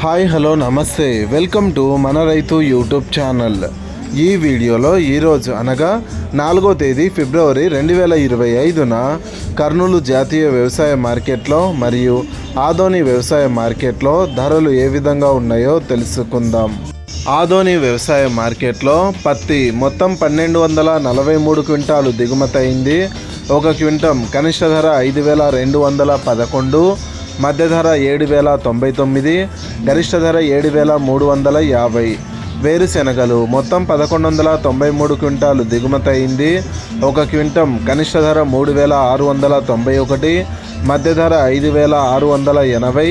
Hi hello నమస్తే. Welcome to మన రైతు యూట్యూబ్ ఛానల్. ఈ వీడియోలో ఈరోజు అనగా నాలుగో తేదీ ఫిబ్రవరి రెండు వేల ఇరవై ఐదున కర్నూలు జాతీయ వ్యవసాయ మార్కెట్లో మరియు ఆదోని వ్యవసాయ మార్కెట్లో ధరలు ఏ విధంగా ఉన్నాయో తెలుసుకుందాం. ఆదోని వ్యవసాయ మార్కెట్లో పత్తి మొత్తం పన్నెండు వందల నలభై మూడు క్వింటాలు దిగుమతి అయింది ఒక క్వింటం కనిష్ట ధర ఐదు వేల రెండు వందల పదకొండు. మధ్య ధర ఏడు వేల తొంభై తొమ్మిది గరిష్ట ధర ఏడు వేల మూడు వందల యాభై. వేరుశెనగలు మొత్తం పదకొండు వందల తొంభై మూడు క్వింటాలు దిగుమతి అయింది. ఒక క్వింటం కనిష్ట ధర మూడు వేల ఆరు వందల తొంభై ఒకటి మధ్య ధర ఐదు వేల ఆరు వందల ఎనభై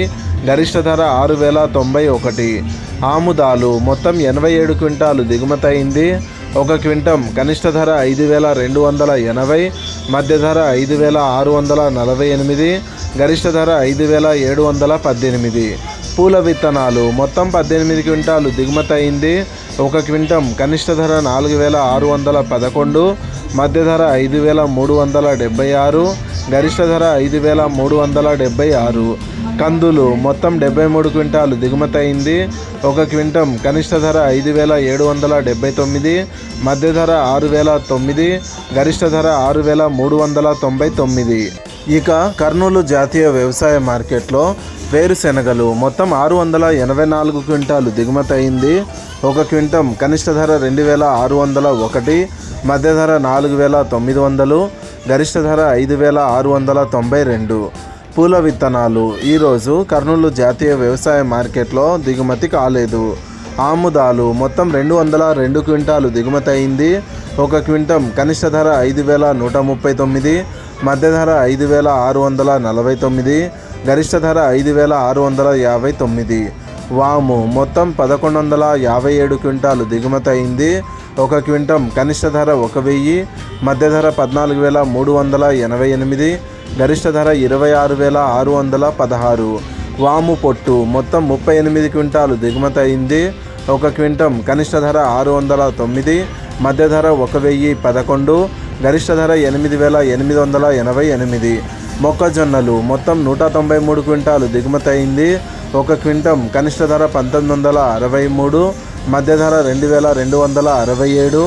గరిష్ట ధర ఆరు వేల తొంభై ఒకటి. ఆముదాలు మొత్తం ఎనభై ఏడు క్వింటాలు దిగుమతి అయింది. ఒక క్వింటం కనిష్ట ధర ఐదు వేల రెండు వందల ఎనభై మధ్య ధర ఐదు వేల ఆరు వందల నలభై ఎనిమిది గరిష్ట ధర ఐదు వేల ఏడు వందల పద్దెనిమిది. పూల విత్తనాలు మొత్తం పద్దెనిమిది క్వింటాలు దిగుమతి అయింది. ఒక క్వింటం కనిష్ట ధర నాలుగు వేల ఆరు వందల పదకొండు. మధ్య ధర ఐదు వేల మూడు వందల డెబ్బై ఆరు. గరిష్ట ధర ఐదు వేల మూడు వందల డెబ్బై ఆరు. కందులు మొత్తం డెబ్బై మూడు క్వింటాలు దిగుమతి అయింది. ఒక క్వింటం కనిష్ట ధర ఐదు వేల ఏడు వందల డెబ్బై తొమ్మిది. మధ్య ధర ఆరు వేల తొమ్మిది. గరిష్ట ధర ఆరు వేల మూడు వందల తొంభై తొమ్మిది. ఇక కర్నూలు జాతీయ వ్యవసాయ మార్కెట్లో వేరుశెనగలు మొత్తం ఆరు వందల ఎనభై నాలుగు క్వింటాలు దిగుమతి అయింది. ఒక క్వింటం కనిష్ట ధర రెండు వేల ఆరు వందల ఒకటి మధ్య ధర నాలుగు వేల తొమ్మిది వందలు గరిష్ట ధర ఐదు వేల ఆరు వందల తొంభై రెండు. పూల విత్తనాలు ఈరోజు కర్నూలు జాతీయ వ్యవసాయ మార్కెట్లో దిగుమతి కాలేదు. ఆముదాలు మొత్తం రెండు వందల రెండు క్వింటాలు దిగుమతి అయింది. ఒక క్వింటం కనిష్ట ధర ఐదు వేల నూట ముప్పై తొమ్మిది మధ్య ధర ఐదు వేల ఆరు వందల నలభై తొమ్మిది గరిష్ట ధర ఐదు వేల ఆరు వందల యాభై తొమ్మిది. వాము మొత్తం పదకొండు వందల యాభై ఏడు క్వింటాలు దిగుమతి అయింది. ఒక క్వింటం కనిష్ట ధర ఒక వెయ్యి మధ్య ధర పద్నాలుగు వేల మూడు వందల ఎనభై ఎనిమిది గరిష్ట ధర ఇరవై ఆరు వేల ఆరు వందల పదహారు. వాము పొట్టు మొత్తం ముప్పై ఎనిమిది క్వింటాలు దిగుమతి అయింది. ఒక క్వింటం కనిష్ట ధర ఆరు వందల తొమ్మిది మధ్య ధర ఒక వెయ్యి పదకొండు గరిష్ట ధర ఎనిమిది వేల ఎనిమిది వందల ఎనభై ఎనిమిది. మొక్కజొన్నలు మొత్తం నూట తొంభై మూడు క్వింటాలు దిగుమతి అయింది. ఒక క్వింటం కనిష్ట ధర పంతొమ్మిది వందల అరవై మూడు మధ్య ధర రెండు వేల రెండు వందల అరవై ఏడు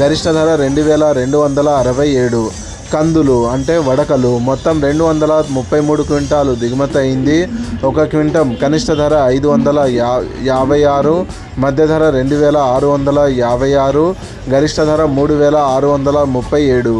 గరిష్ట ధర రెండు వేల రెండు వందల అరవై ఏడు. కందులు అంటే వడకలు. మొత్తం రెండు వందల ముప్పై మూడు క్వింటాలు దిగుమతి అయింది. ఒక క్వింటం కనిష్ట ధర ఐదు వందల యా యాభై ఆరు మధ్య ధర రెండు వేల ఆరు వందల యాభై ఆరు గరిష్ట ధర మూడు వేల ఆరు వందల ముప్పై ఏడు.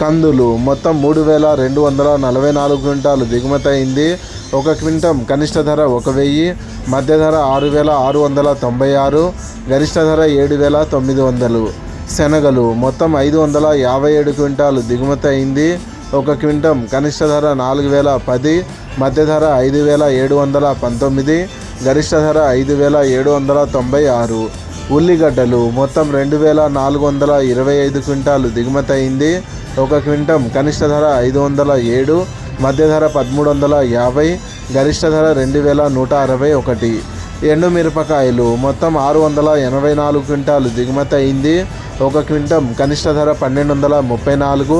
కందులు మొత్తం మూడు వేల రెండు వందల నలభై నాలుగు క్వింటాలు దిగుమతి అయింది. ఒక క్వింటం కనిష్ట ధర ఒక వెయ్యి మధ్య ధర ఆరు వేల ఆరు వందల తొంభై ఆరు గరిష్ట ధర ఏడు వేల తొమ్మిది వందలు. శనగలు. మొత్తం ఐదు వందల యాభై ఏడు క్వింటాలు దిగుమతి అయింది. ఒక క్వింటం కనిష్ట ధర నాలుగు వేల పది మధ్య ధర ఐదు వేల ఏడు వందల పంతొమ్మిది గరిష్ట ధర ఐదు వేల ఏడు వందల తొంభై ఆరు. ఉల్లిగడ్డలు మొత్తం రెండు వేల నాలుగు వందల ఇరవై ఐదు క్వింటాలు దిగుమతి అయింది. ఒక క్వింటం కనిష్ట ధర ఐదు వందల ఏడు మధ్య ధర పదమూడు వందల యాభై గరిష్ట ధర రెండు వేల నూట అరవై ఒకటి. ఎండు మిరపకాయలు మొత్తం ఆరు వందల ఎనభై నాలుగు క్వింటాలు దిగుమతి అయింది. ఒక క్వింటం కనిష్ట ధర పన్నెండు వందల ముప్పై నాలుగు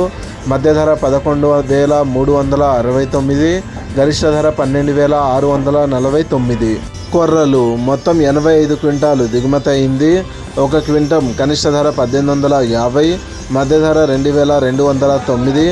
మధ్య ధర పదకొండు వేల మూడు వందల అరవై తొమ్మిది గరిష్ట ధర పన్నెండు వేల ఆరు వందల నలభై తొమ్మిది. కొర్రలు మొత్తం ఎనభై ఐదు క్వింటాలు దిగుమతి అయింది ఒక క్వింటం కనిష్ట ధర పద్దెనిమిది వందల యాభై మధ్య ధర రెండు వేల రెండు వందల తొమ్మిది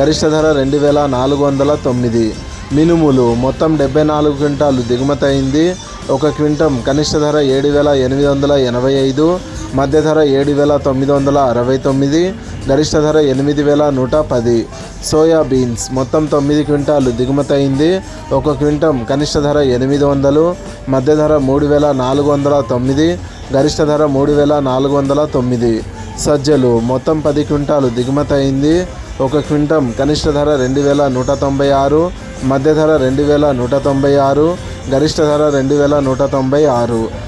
గరిష్ట ధర రెండు వేల నాలుగు వందల తొమ్మిది. మినుములు మొత్తం డెబ్బై నాలుగు క్వింటాలు దిగుమతి అయింది ఒక క్వింటం కనిష్ట ధర ఏడు వేల ఎనిమిది వందల ఎనభై ఐదు మధ్య ధర ఏడు వేల తొమ్మిది వందల అరవై తొమ్మిది గరిష్ట ధర ఎనిమిది వేల నూట పది. సోయా బీన్స్ మొత్తం తొమ్మిది క్వింటాలు దిగుమతి అయింది. ఒక క్వింటం కనిష్ట ధర ఎనిమిది వందలు మధ్య ధర మూడు వేల నాలుగు వందల తొమ్మిది గరిష్ట ధర మూడు వేల నాలుగు వందల తొమ్మిది. సజ్జలు మొత్తం పది క్వింటాలు దిగుమతి అయింది. ఒక క్వింటం కనిష్ట ధర రెండు వేల నూట తొంభై ఆరు మధ్య ధర రెండు వేల నూట తొంభై ఆరు గరిష్ట ధర రెండు వేల నూట తొంభై ఆరు.